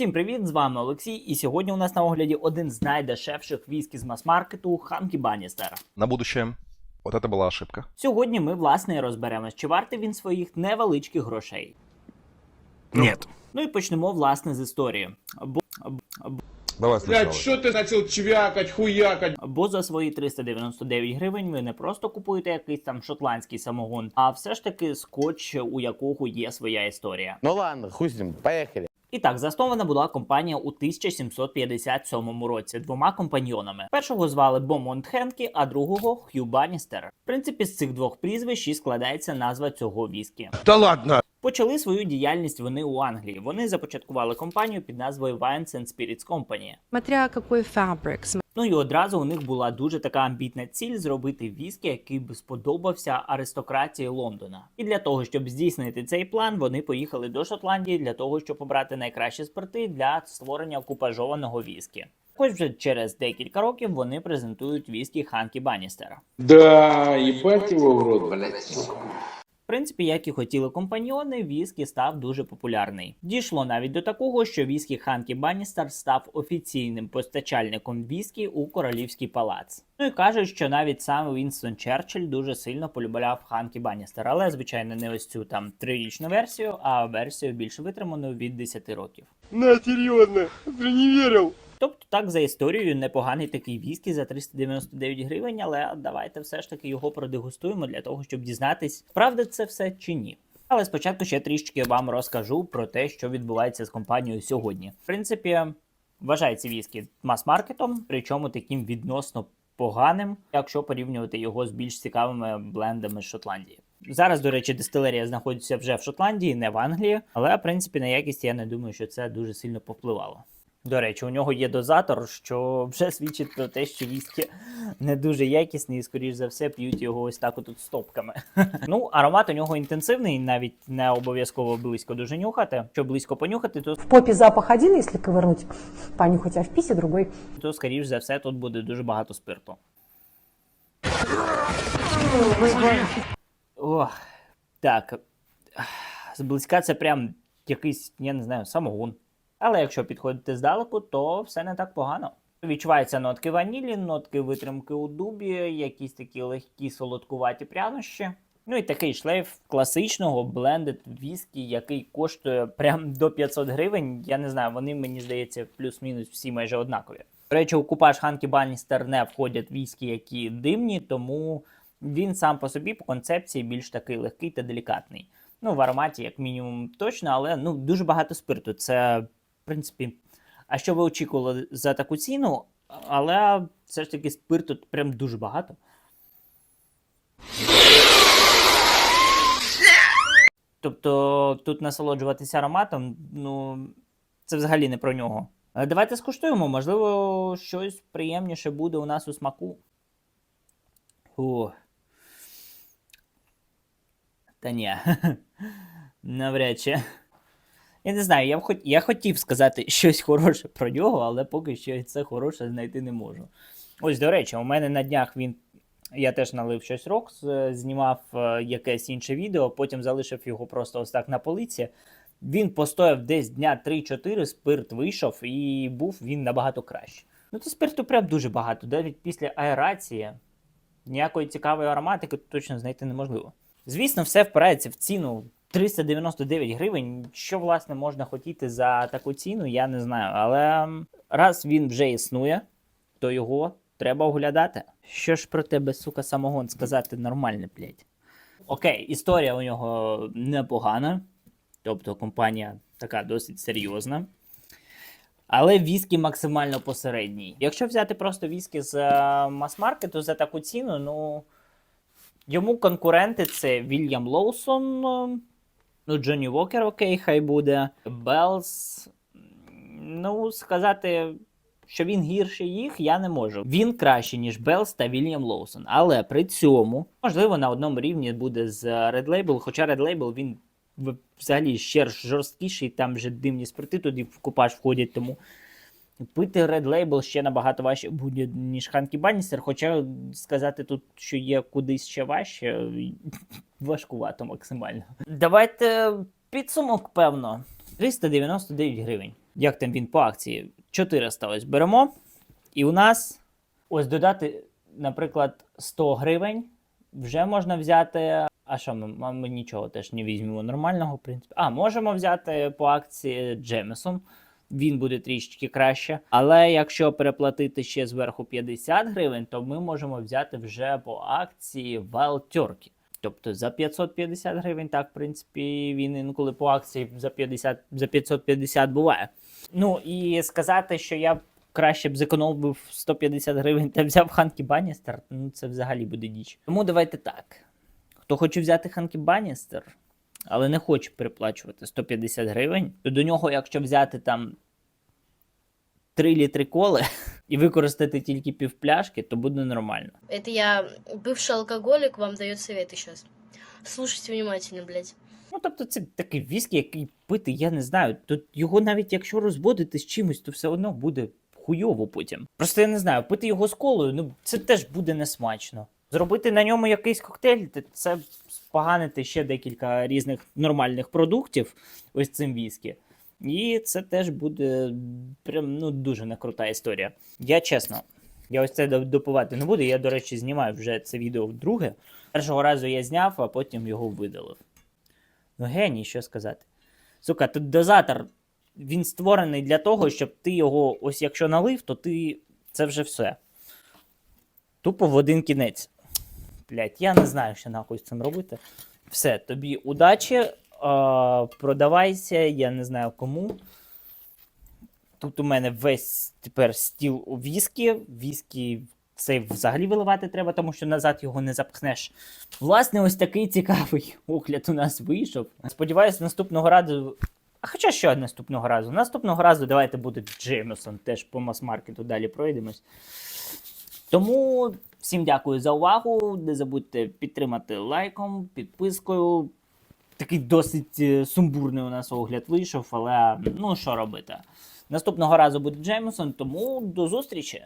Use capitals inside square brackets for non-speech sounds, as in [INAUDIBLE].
Всім привіт! З вами Олексій, і сьогодні у нас на огляді один з найдешевших віскі з мас-маркету Ханкі Банністер. На будущее. Вот это была ошибка. Сьогодні ми власне і розберемось, чи вартий він своїх невеличких грошей. Нет. Ну і почнемо власне з історії. Бо, Давай Блядь, что ты начал чвякать, хуякать? бо за свої 399 гривень ви не просто купуєте якийсь там шотландський самогон, а все ж таки скотч, у якого є своя історія. Ну ладно, хуй с ним, поехали. І так, заснована була компанія у 1757 році двома компаньйонами. Першого звали Бомонт Хенкі, а другого Хью Баністер. В принципі, з цих двох прізвищ і складається назва цього віскі. Та ладно. Почали свою діяльність вони у Англії. Вони започаткували компанію під назвою Wines and Spirits Company. Смотря какой фабрик, Ну і одразу у них була дуже така амбітна ціль зробити віскі, який би сподобався аристократії Лондона. І для того, щоб здійснити цей план, вони поїхали до Шотландії для того, щоб обрати найкращі спирти для створення купажованого віскі. Хоч вже через декілька років вони презентують віскі Ханкі Банністера. Да, ебать его в рот, блядь, сука. В принципі, як і хотіли компаньйони, віскі став дуже популярний. Дійшло навіть до такого, що віскі Ханкі Банністер став офіційним постачальником віскі у королівський палац. Ну і кажуть, що навіть сам Вінстон Черчилль дуже сильно полюбляв Ханкі Банністер, але звичайно не ось цю там трирічну версію, а версію більш витриману від 10 років. На, серьезно, ты не верил. Тобто, так за історією, непоганий такий віскі за 399 гривень, але давайте все ж таки його продегустуємо для того, щоб дізнатись, правда це все чи ні. Але спочатку ще трішки вам розкажу про те, що відбувається з компанією сьогодні. В принципі, вважається віскі мас-маркетом, причому таким відносно поганим, якщо порівнювати його з більш цікавими блендами з Шотландії. Зараз, до речі, дистилерія знаходиться вже в Шотландії, не в Англії, але в принципі на якість я не думаю, що це дуже сильно повпливало. До речі, у нього є дозатор, що вже свідчить про те, що віскі не дуже якісний і, скоріш за все, п'ють його ось так отут стопками. [LAUGHS] ну, аромат у нього інтенсивний, навіть не обов'язково близько дуже нюхати. Щоб близько понюхати, то, В попе запах один, если ковырнуть, понюхать, а в писе другой. то скоріш за все, тут буде дуже багато спирту. Ох, так. Зблизька це прям якийсь, я не знаю, самогон. Але якщо підходити здалеку, то все не так погано. Відчуваються нотки ванілі, нотки витримки у дубі, якісь такі легкі солодкуваті прянощі. Ну і такий шлейф класичного блендед віскі, який коштує прям до 500 гривень. Я не знаю, вони мені здається плюс-мінус всі майже однакові. До речі, у купаж Ханкі Банністер не входять віскі, які димні, тому він сам по собі по концепції більш такий легкий та делікатний. Ну, в ароматі, як мінімум, точно, але ну дуже багато спирту. Це, в принципі, а що ви очікували за таку ціну? Але все ж таки спирту прям дуже багато. Тобто тут насолоджуватися ароматом, ну, це взагалі не про нього. Давайте скуштуємо, можливо, щось приємніше буде у нас у смаку. О. Та ні. [LAUGHS] Навряд чи. Я не знаю, я, б хот... я хотів сказати [LAUGHS] щось хороше про нього, але поки що це хороше знайти не можу. Ось, до речі, у мене на днях він. Я теж налив щось Рокс, знімав е, якесь інше відео, потім залишив його просто ось так на полиці. Він постояв десь дня 3-4, спирт вийшов, і був він набагато краще. Ну, то спирту прям дуже багато. Навіть після аерації ніякої цікавої ароматики точно знайти неможливо. Звісно, все впирається в ціну 399 гривень. Що власне можна хотіти за таку ціну, я не знаю. Але раз він вже існує, то його треба оглядати. Що ж про тебе, сука, самогон сказати нормальне, блядь. Окей, історія у нього непогана. Тобто компанія така досить серйозна. Але віскі максимально посередній. Якщо взяти просто віскі з е, мас-маркету за таку ціну, ну йому конкуренти це Вільям Лоусон, е, ну, Джонні Вокер, окей, хай буде. Белс. Ну, сказати, що він гірше їх, я не можу. Він краще, ніж Белс та Вільям Лоусон. Але при цьому, можливо, на одному рівні буде з Red Label, хоча Red Label він взагалі ще жорсткіший, там вже дивні спирти туди в купаж входять, тому пити Red Label ще набагато важче буде, ніж Ханкі Банністер, хоча сказати тут, що є кудись ще важче, [LAUGHS] важкувато максимально. Давайте підсумок, певно. 399 гривень. Як там він по акції? 400 ось беремо. І у нас ось додати, наприклад, 100 гривень. Вже можна взяти. А що ми, а ми нічого теж не візьмемо нормального, в принципі. А, можемо взяти по акції Джемесон. Він буде трішечки краще. Але якщо переплатити ще зверху 50 гривень, то ми можемо взяти вже по акції Turkey. Тобто за 550 гривень, так, в принципі, він інколи по акції за 50, за 550 буває. Ну і сказати, що я краще б зекономив 150 гривень та взяв Ханкі Баністер, ну це взагалі буде діч. Тому давайте так. Хто хоче взяти Ханкі Баністер, але не хоче переплачувати 150 гривень, то до нього, якщо взяти там 3 літри коли [LAUGHS] і використати тільки півпляшки, то буде нормально. Это я, бывший алкоголик, вам дает советы сейчас. Слушайте внимательно, блядь. Ну, тобто, це такий віскі, який пити, я не знаю. Тут його навіть якщо розводити з чимось, то все одно буде хуйово потім. Просто я не знаю, пити його з колою, ну це теж буде несмачно. Зробити на ньому якийсь коктейль, те- це споганити ще декілька різних нормальних продуктів ось цим віскі. І це теж буде прям ну дуже не крута історія. Я чесно, я ось це доп- допивати не буду. Я, до речі, знімаю вже це відео вдруге. Першого разу я зняв, а потім його видалив. Ну, геній, що сказати. Сука, тут дозатор, він створений для того, щоб ти його, ось якщо налив, то ти. Це вже все. Тупо в один кінець. Блять, я не знаю, що нахуй з цим робити. Все, тобі удачі, е, продавайся, я не знаю кому. Тут у мене весь тепер стіл у віскі. Віскі цей взагалі виливати треба, тому що назад його не запхнеш. Власне, ось такий цікавий огляд у нас вийшов. Сподіваюсь, наступного разу. А хоча що наступного разу? Наступного разу давайте буде Джеймесон, теж по мас-маркету далі пройдемось. Тому всім дякую за увагу. Не забудьте підтримати лайком, підпискою. Такий досить е, сумбурний у нас огляд вийшов, але ну що робити. Наступного разу буде Джеймсон, тому до зустрічі!